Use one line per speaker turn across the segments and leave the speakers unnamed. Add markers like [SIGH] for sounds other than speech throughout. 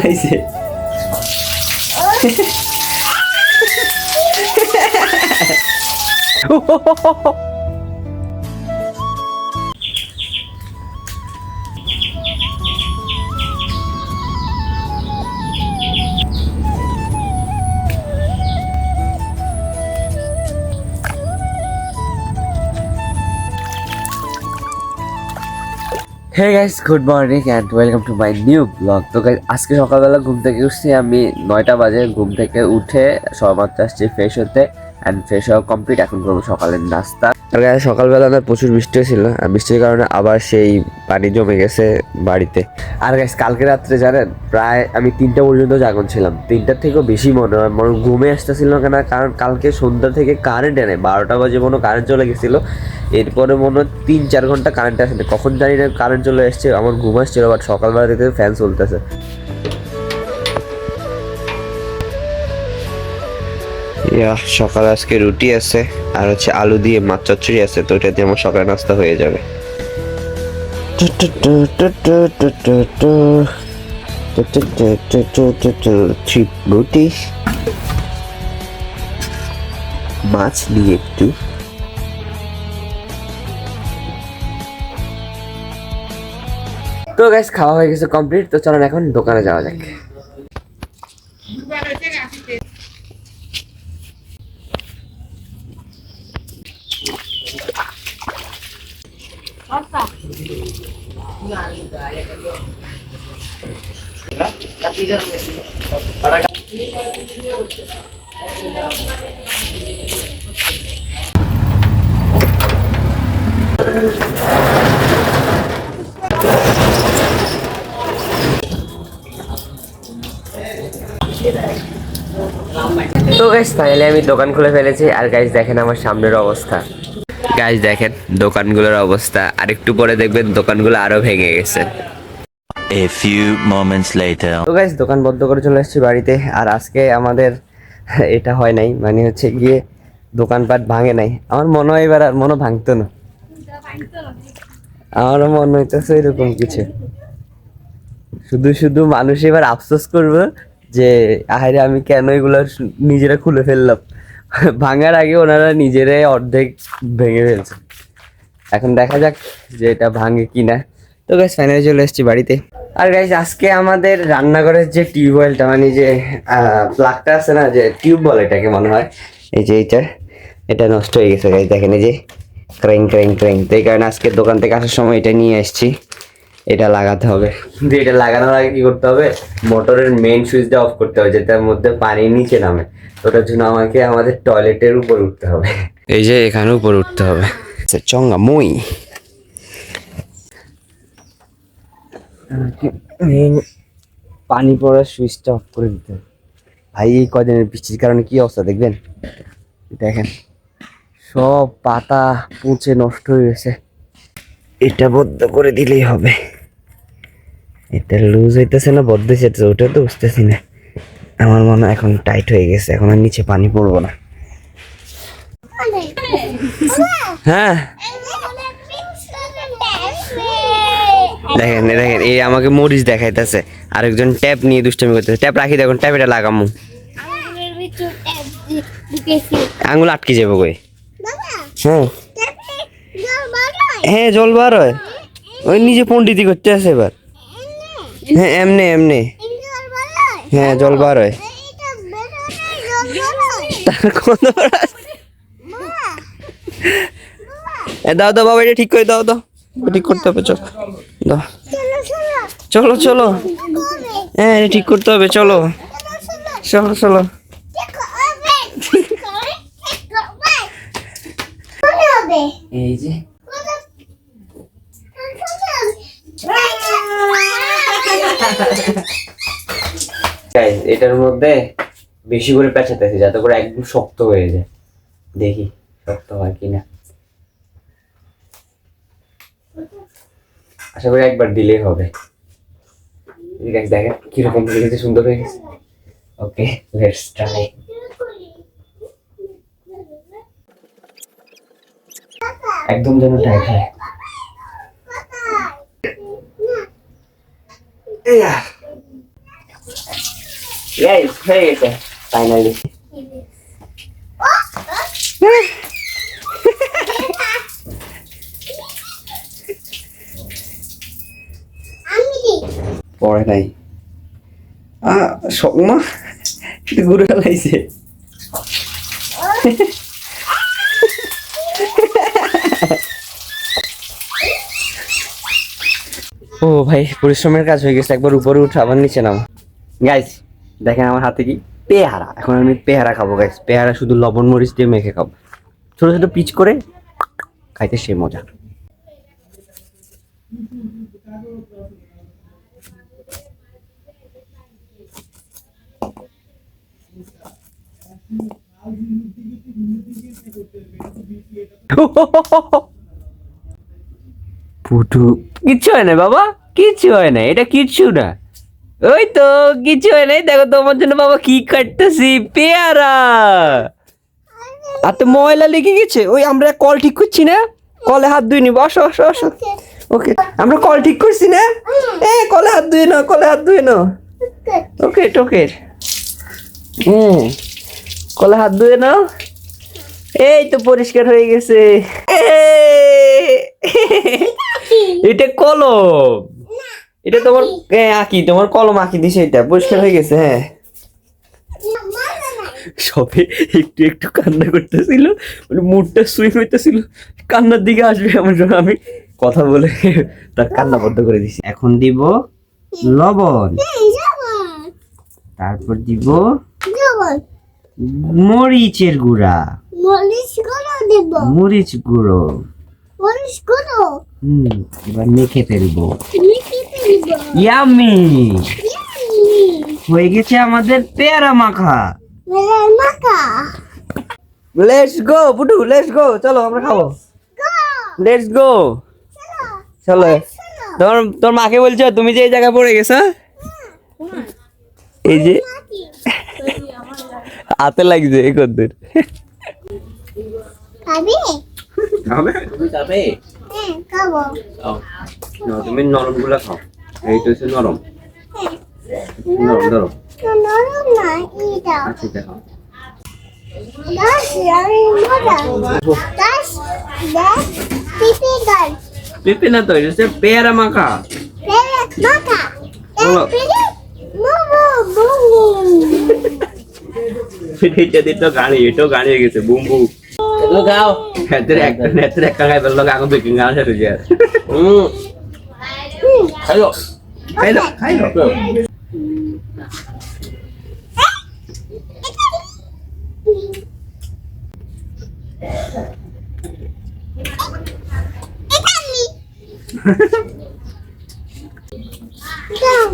ফেলাইছে [LAUGHS] hey guys good morning and welcome to my new blog তো guys আজকে সকালবেলা ঘুম থেকে উঠছি, আমি নয়টা বাজে ঘুম থেকে উঠে সমাত্র আসছি ফ্রেশ হতে অ্যান্ড ফ্রেশ হওয়া কমপ্লিট এখন করব সকালের নাস্তা। আর গাইস সকালবেলা না প্রচুর বৃষ্টি হয়েছিল, আর বৃষ্টির কারণে আবার সেই পানি জমে গেছে বাড়িতে। আর গাইস কালকে রাত্রে জানেন, প্রায় আমি তিনটা পর্যন্ত জাগন ছিলাম। তিনটার থেকেও বেশি মনে হয় মনে ঘুমে আসতেছিল কেন, কারণ কালকে সন্ধ্যা থেকে কারেন্ট এনে বারোটা বাজে মনে কারেন্ট চলে গেছিল। এরপরে মনে হয় তিন চার ঘণ্টা কারেন্ট আসেনি। কখন জানি না কারেন্ট চলে এসছে আমার ঘুম আসছিল বাট সকালবেলা থেকে ফ্যান চলতেছে। ইয়া সকালে আজকে রুটি আছে আর হচ্ছে আলু দিয়ে মাছ চচ্চড়ি আছে তো এটা দিয়ে আমার সকালে নাস্তা হয়ে যাবে রুটি মাছ দিয়ে একটু তো গাইস খাওয়া হয়ে গেছে কমপ্লিট তো চলেন এখন দোকানে যাওয়া যাক তো গাইস ফাইনালি আমি দোকান খুলে ফেলেছি। আর গাইস দেখেন আমার সামনের অবস্থা। গাইস দেখেন দোকানগুলোর অবস্থা। আর একটু পরে দেখবেন দোকানগুলো আরও ভেঙে গেছে।
A few moments later.
তো গাইস দোকান বন্ধ করে চলে এসেছি বাড়িতে। আর আজকে আমাদের [LAUGHS] এটা হয় নাই মানে হচ্ছে গিয়ে দোকানপাট ভাঙে নাই। আমার মনে হয় এবার আর মনে ভাঙতো না। আমারও মনে হইতেছে এরকম কিছু। শুধু শুধু মানুষ এবার আফসোস করবে যে আহারে আমি কেন এগুলো নিজেরা খুলে ফেললাম? ভাঙার আগে ওনারা নিজেরাই অর্ধেক ভেঙে ফেলছে। এখন দেখা যাক যে এটা ভাঙে কিনা। তো গাইস ফাইনালি চলে এসেছি বাড়িতে। আর গাইস আজকে আমাদের রান্নাঘরের যে টিউবওয়েলটা মানে যে প্লাগটা আছে না, যে টিউব বল এটাকে মনে হয়, এই যে এইটা, এটা নষ্ট হয়ে গেছে গাইস দেখেন এই যে ক্র্যাং ক্র্যাং ক্র্যাং তো এই কারণে আজকে দোকান থেকে আসার সময় এটা নিয়ে এসেছি এটা লাগাতে হবে। কিন্তু এটা লাগানোর আগে কি করতে হবে? মোটরের মেন সুইচটা অফ করতে হবে যেটার মধ্যে পানি নিচে নামে। ওটার জন্য আমাকে আমাদের টয়লেটের উপর উঠতে হবে। এই যে এখানে উপর উঠতে হবে। আচ্ছা, চঙ্গা মই। পানি পড়ার সুইচটা অফ করে দিতে হবে। ভাই এই কদিনের বৃষ্টির কারণে কি অবস্থা দেখবেন? দেখেন সব পাতা পচে নষ্ট হয়ে গেছে। এটা বদ্ধ করে দিলেই হবে। এটা লুজ হইতেছে না, বদ্ধ হইতেছে ওটা তো বুঝতেছি না। আমার মনে এখন টাইট হয়ে গেছে, এখন আর নিচে পানি পড়ব না। হ্যাঁ। দেখেন দেখেন, এই আমাকে মরিচ দেখাইতেছে, আরেকজন ট্যাপ নিয়ে দুষ্টামি করতেছে। ট্যাপ রাখি, দেখুন ট্যাপ এটা লাগামু। আঙুল আটকে যাব কই? হ্যাঁ। হ্যাঁ জল বার হয়। ওই নিজে পন্ডিতি করতে আছে এবার। হ্যাঁ এমনি এমনি। হ্যাঁ জল বার হয়। তার বড় দাও দাও বাবা এটা ঠিক করে দাও দাও। ঠিক করতে হবে চল। দাও। চলো চলো। হ্যাঁ এটা ঠিক করতে হবে চলো। চলো চলো। [LAUGHS] এই যে। এটার মধ্যে বেশি করে পেঁচাতেছি যাতে করে একদম শক্ত হয়ে যায়। দেখি শক্ত হয় কিনা। আশা করি একবার দিলেই হবে। দেখেন কীরকম হয়ে সুন্দর হয়ে গেছে। ওকে লেটস ট্রাই একদম যেন টাইট হয়। গাইস হয়ে গেছে ফাইনালি পড়ে নাই। আ সকমা একটু ঘুরে ও ভাই পরিশ্রমের কাজ হয়ে গেছে একবার উপরে উঠে আবার নিচে নাম। গাইস দেখেন আমার হাতে কি পেয়ারা। এখন আমি পেয়ারা খাব গাইস পেয়ারা শুধু লবণ মরিচ দিয়ে মেখে খাব। ছোট ছোট পিচ করে খাইতে সে মজা। [LAUGHS] পুটু কিচ্ছু হয় না বাবা, কিচ্ছু হয় না, এটা কিচ্ছু না। ওই তো কিছু হয় নাই, দেখো তোমার জন্য বাবা কি কাটতেছি, পেয়ারা। আর তো ময়লা লেগে গেছে, ওই আমরা কল ঠিক করছি না, কলে হাত ধুইনি বসো বসো বসো ওকে, আমরা কল ঠিক করছি না? এ কলে হাত ধুয়ে নাও, কলে হাত ধুয়ে নাও। ওকে, টোকে। হুম, কলে হাত ধুয়ে নাও। এই তো পরিষ্কার হয়ে গেছে! এটা কলম। এটা তোমার আঁকি তোমার কলম আঁকি দিছে এটা পরিষ্কার হয়ে গেছে হ্যাঁ। সবে একটু একটু কান্না করতেছিল মানে মুডটা সুইং হইতেছিল কান্নার দিকে আসবে আমার জন্য আমি কথা বলে তার কান্না বন্ধ করে দিছি। এখন দিব লবণ তারপর দিব মরিচের গুঁড়া।
মরিচ গুঁড়ো দেব।
মরিচ গুঁড়ো।
মরিচ গুঁড়ো?
হুম এবার মেখে ফেলব। ইয়ামি হয়ে গেছে আমাদের পেয়ারা মাখা।
মাখা।
Let's go Putu let's go চলো আমরা খাব। লেটস গো চলো। তোমার তোর মাকে বলছো তুমি যে এই জায়গায় পড়ে গেছো? এই যে। হাতে লাগছে এই কদ্দুর।
খাবি?
খাবে? তুমি
হ্যাঁ খাব।
তুমি নরমগুলা খাও। এই তো নরম। নরম
তো নরম। না এটা
আচ্ছা
পিপি
না তো এটা পেয়ারা মাখা।
মাখা [LAUGHS]
এটা দিয়ে তো গাড়ি এটাও গাড়ি গেছে বুম বুম।
Lu kau.
নেত্রে এক নেত্রে এক কাঙায় বেল লগা আগুন বেকিং গান সেটা যায়
Hmm. Ayo.
খাইলো খাইলো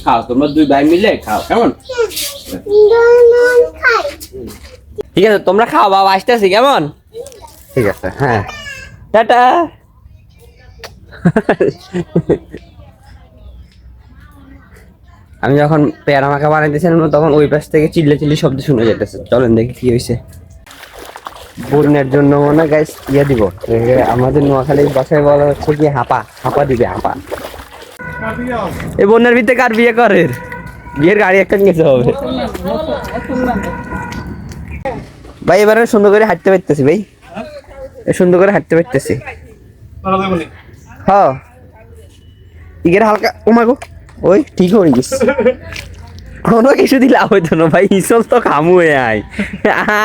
খাও তোমরা দুই ভাই মিলে খাও কেমন
ডোরেমন খাই
ঠিক আছে তোমরা খাও বাবা আসতেছি কেমন ঠিক আছে হ্যাঁ। টাটা। আমি যখন পেয়ারা মাখা বানাইতেছিলাম তখন ওই পাশ থেকে চিল্লে চিল্লি শব্দ শুনে যেতেছে। চলেন দেখি কি হয়েছে বন্যার জন্য মনে গাইস ইয়ে দিব। আমাদের নোয়াখালীর বাসায় বলা হচ্ছে কি হাঁপা। হাঁপা দিবে হাঁপা। এই বন্যার ভিতরে কার বিয়ে করে বিয়ের গাড়ি একটা নিতে হবে। ভাই এবারে সুন্দর করে হাঁটতে পারতেছি ভাই। সুন্দর করে হাঁটতে পারতেছি। হ্যাঁ। ইগের হালকা ও মাগো ওই ঠিক হয়ে গেছে। কোনো কিছু দিলে হইতো না ভাই ইসল তো খামু হয়ে আয়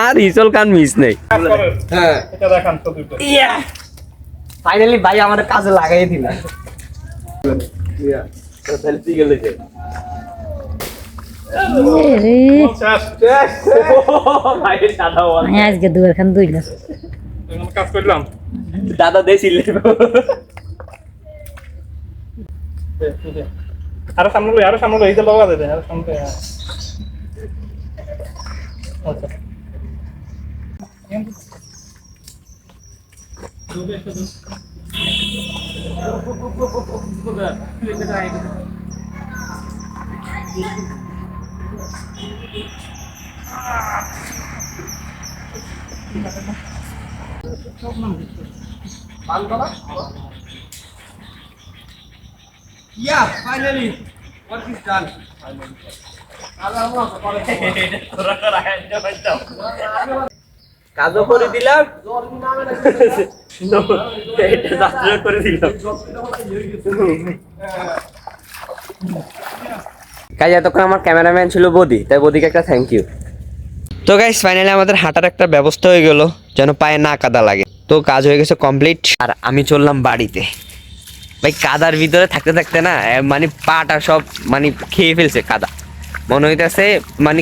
আর ইসল কান মিস নেই। হ্যাঁ।
এটা দেখান তো দুটো
ফাইনালি ভাই আমাদের কাজে লাগাই দিল।
আজকে দুয়ার খান দুইলাম
কাজ করলাম।
দাদা দেছিল।
আরও সামনে লই আরও সামনে লই এই যে লগা দে আরও সামনে লই, হ্যাঁ। আচ্ছা।
Yeah, finally. কাজও করে দিলাম। যাত্রা করে দিলাম। কাজ এতক্ষণ আমার ক্যামেরাম্যান ছিল বদি তাই বদিকে একটা থ্যাংক ইউ তো গাইস ফাইনালি আমাদের হাঁটার একটা ব্যবস্থা হয়ে গেল, যেন পায়ে না কাদা লাগে। তো কাজ হয়ে গেছে কমপ্লিট আর আমি চললাম বাড়িতে। ভাই, কাদার ভিতরে থাকতে থাকতে না মানে পাটা সব মানে খেয়ে ফেলছে কাদা। মনে হইতেছে মানে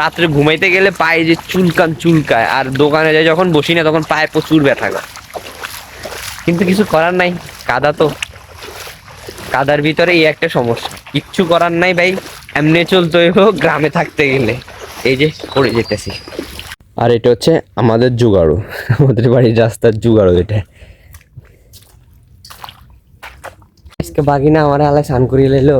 রাত্রে ঘুমাইতে গেলে পায়ে যে চুলকান চুলকায়, আর দোকানে যাই যখন বসি না, তখন পায়ে প্রচুর ব্যথা করে। কিন্তু কিছু করার নাই, কাদা তো। কাদার ভিতরে এই একটা সমস্যা। কিচ্ছু করার নাই ভাই, এমনি চলতে হইব গ্রামে থাকতে গেলে। এই যে করে যেতেছি। আর এটা হচ্ছে আমাদের জুগাড়ু। আমাদের বাড়ির রাস্তার জুগাড়ু এটা। আজকে বাগিনা আমার আলায় স্নান করিয়ে লাইলো।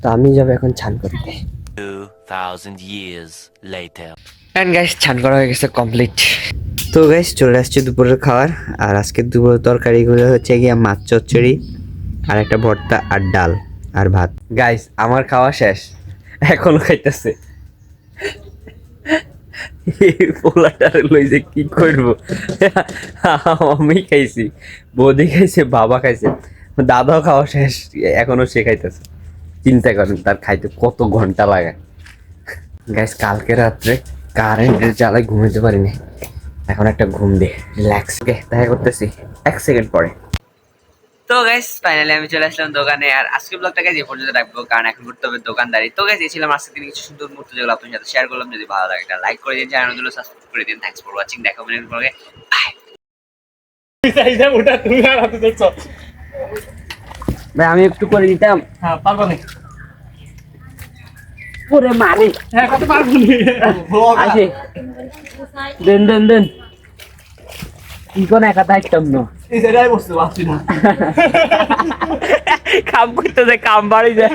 তো আমি যাব এখন ছান করতে।
2,000 years later.
অ্যান্ড গাইস ছান করা হয়ে গেছে কমপ্লিট তো গাইস চলে আসছে দুপুরের খাবার। আর আজকে দুপুরের তরকারিগুলো হচ্ছে গিয়ে মাছ চচ্চড়ি আর একটা ভর্তা আর ডাল আর ভাত। গাইস আমার খাওয়া শেষ। এখনও খাইতেছে। পোলাটার লই কি করব? আমি খাইছি, বৌদি খাইছে, বাবা খাইছে, দাদাও খাওয়া শেষ, এখনও সে খাইতেছে। চিন্তা করেন তার খাইতে কত ঘণ্টা লাগে। গ্যাস কালকে রাত্রে কারেন্টের জ্বালায় ঘুমাতে পারিনি। এখন একটা ঘুম দে রিল্যাক্স দেখা করতেছি এক সেকেন্ড পরে। তো গাইস ফাইনালি আমি চলে আসলাম দোকানে আর আজকে ব্লগটাকে যে পর্যন্ত রাখব কারণ এখন ঘুরতে হবে দোকানদারি। তো গাইস ছিলাম আজকে দিন কিছু সুন্দর মুহূর্ত যেগুলো আপনার সাথে শেয়ার করলাম। যদি ভালো লাগে একটা লাইক করে দিন চ্যানেলগুলো সাবস্ক্রাইব করে দিন। থ্যাংকস ফর ওয়াচিং দেখা হবে নেক্সট ব্লগে
যে ওটা তুমি আর হাতে দেখছ।
ভাই আমি একটু করে দিতাম
হ্যাঁ পারব না।
পুরে মারি।
হ্যাঁ কত পারব না?
আসে। দেন দেন দেন। কি কোন একা থাকতাম না?
জায়গায় বসতে পারছি না
কাম করতেছে কাম বাড়ি যায়